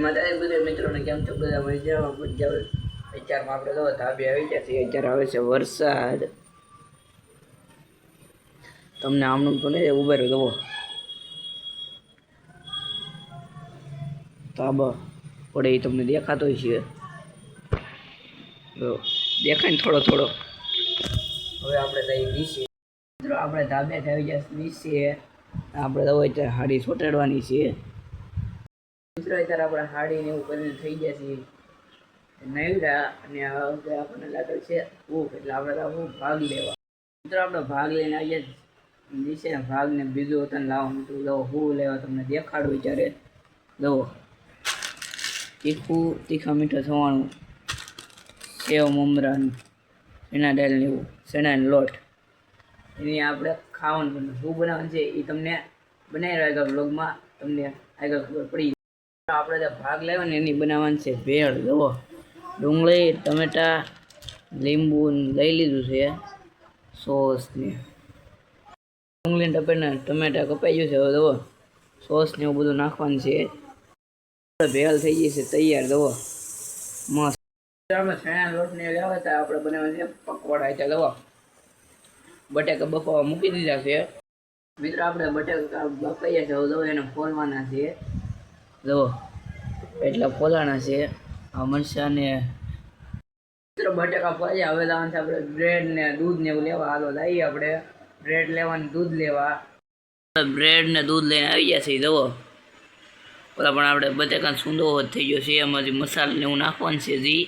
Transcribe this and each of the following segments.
માતા બધા મિત્રોને કેમ છીએ. અત્યારે આવે છે વરસાદ. તમને આમનું તો નહીં ઉભે રહ્યો જુઓ. તાબા પડે એ તમને દેખાતો છે. દેખાય ને થોડો થોડો. હવે આપણે જઈ નીચે. મિત્રો, આપણે ધાબે આવી ગયા નીચે. આપણે તો હાડી છોટાડવાની છે. મિત્રો ત્યારે આપણે હાડી ને એવું કરીને થઈ જાય છે. નવરા અને હવે આપણને લાગે છે ભૂખ એટલે આપણે તો ભાગ લેવા. મિત્રો, આપણે ભાગ લઈને આવીએ નીચે ભાગ ને બીજું વતન લાવવાનું મિત્રો. લો હું લેવા તમને દેખાડું વિચારે લો તીખું, તીખા મીઠું થવાનું. સેવ મમરાનું ચણા દાળ ને એવું. ચણાનો લોટ. એની આપણે ખાવાનું શું બનાવવાનું છે એ તમને બનાવી આગળ બ્લોગમાં તમને આગળ ખબર પડી આપણે જે ભાગ લેવા એની બનાવવાની છે ભેળ, જુઓ. ડુંગળી, ટમેટા, લીંબુ લઈ લીધું છે સોસને ડુંગળી ને ટમેટા કપાઈ ગયું છે, હવે જુઓ. સોસ ને એવું બધું નાખવાનું છે. ભેળ થઈ ગઈ છે, તૈયાર, જુઓ. મસ્ત. આપણે હતા, આપણે બનાવવા છે જુઓ. બટેકા બફાવા મૂકી દીધા છે. મિત્રો, આપણે બટેકા બફાઈએ છે એને ફોલવાના છે. જુઓ એટલા ફોલાણા છે, આ મરચાં ને મિત્રો બટેકા હવે લાવવાનું છે આપણે બ્રેડ ને દૂધ ને એવું લેવા. હાલો લાવીએ આપણે. બ્રેડ લેવાનું, દૂધ લેવા. બ્રેડ ને દૂધ લઈને આવી ગયા છે જુઓ. પેલા પણ આપણે બટેકા સૂંદો થઈ ગયો છે, એમાંથી મસાલો ને એવું નાખવાનું છે જી.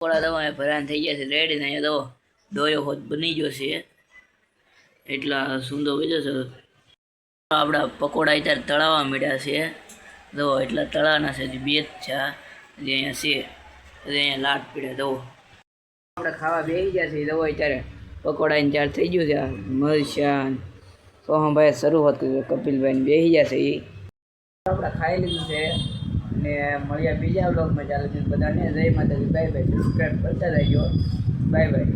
થોડા દવા ભરાન થઈ ગયા છે રેડી ને અહીંયા દવા ડોયો હોત બની ગયો છે. એટલા સૂંદો બીજો છે. આપણા પકોડા અત્યારે તળાવવા મળ્યા છે. દો એટલા તળાવના છે બે જ છે. જે અહીંયા છે. હજી અહીંયા લાટ પીડ્યા દો આપણે ખાવા બેસી ગયા છે દવો અત્યારે પકોડા ચાર થઈ ગયું છે. મરચાં સોહમભાઈ શરૂઆત કરી કપિલભાઈ બેસી ગયા છે. એ આપણે ખાઈ લીધું છે. અને મળ્યા બીજા બ્લોગમાં ચાલે છે બધાને જય માતાજી. Bye bye. સબસ્ક્રાઈબ કરતા રહેજો. Bye bye.